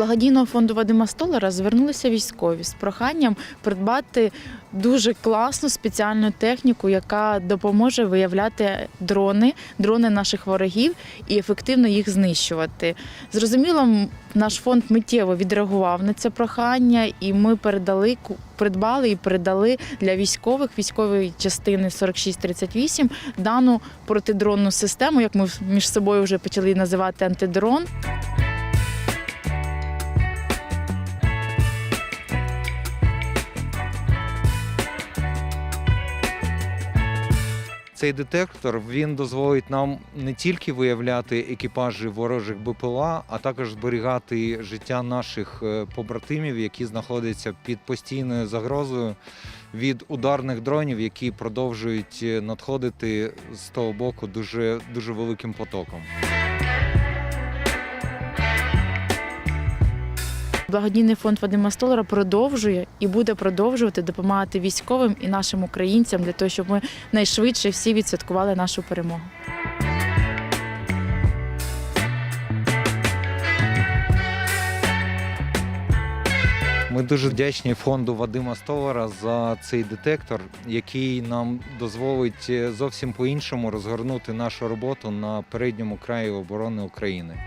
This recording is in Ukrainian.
благодійного фонду Вадима Столара звернулися військові з проханням придбати дуже класну спеціальну техніку, яка допоможе виявляти дрони, дрони наших ворогів і ефективно їх знищувати. Зрозуміло, наш фонд миттєво відреагував на це прохання, і ми передали придбали і передали для військових військової частини 4638 дану протидронну систему, як ми між собою вже почали називати антидрон. Цей детектор він дозволить нам не тільки виявляти екіпажі ворожих БПЛА, а також зберігати життя наших е, побратимів, які знаходяться під постійною загрозою від ударних дронів, які продовжують е, надходити з того боку дуже, дуже великим потоком. Благодійний фонд Вадима Столара продовжує і буде продовжувати допомагати військовим і нашим українцям для того, щоб ми найшвидше всі відсвяткували нашу перемогу. Ми дуже вдячні фонду Вадима Столара за цей детектор, який нам дозволить е, зовсім по-іншому розгорнути нашу роботу на передньому краї оборони України.